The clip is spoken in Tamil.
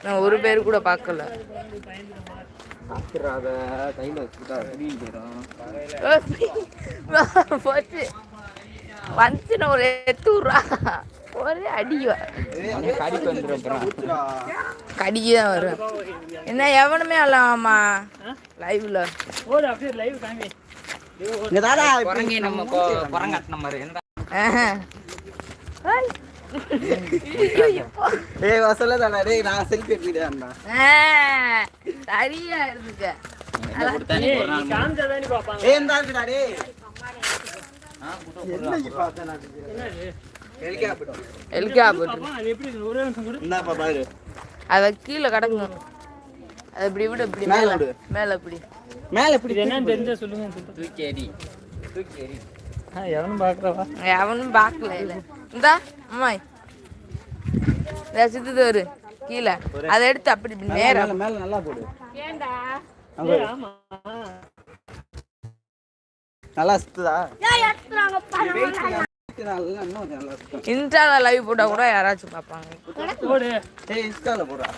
நான் ஒரு பேர் கூட பார்க்கல. பார்த்துறாத கையில் போயிடும் போச்சு. வந்துச்சுன்னா ஒரு அடிவா கடிக்கு வந்துடும் கடிக்கு தான் வரும் என்ன எவனுமே அல்லாமா லைவ்ல இங்க தாடா நம்ம குரங்காட்டின மாதிரி. ஏய் வசல டேய் நான் செல்ஃபி எடுத்துக்கிட்டேன்டா சரியா இருந்துக்க. அது கீழே கிடக்கணும். அது இப்படி விடு இப்படி மேல மேல. விடு. மேல இப்படி. மேல எப்படி இது என்னன்னு தெரிஞ்சா சொல்லுங்க தூக்கி எறி. தூக்கி எறி. எவனும் பார்க்குறவா? அவனும் பார்க்கல இல்ல. இந்தா அம்மாய். சித்துது ஒரு கீழே. அதை எடுத்து அப்படி இப்படி நேரா மேல மேல நல்லா போடு. ஆமா. நல்லா சுத்துதா? இன்ஸ்டால லைவ் போட்டா கூட யாராச்சும் பார்ப்பாங்க. ஏய் இன்ஸ்டால போடுறா.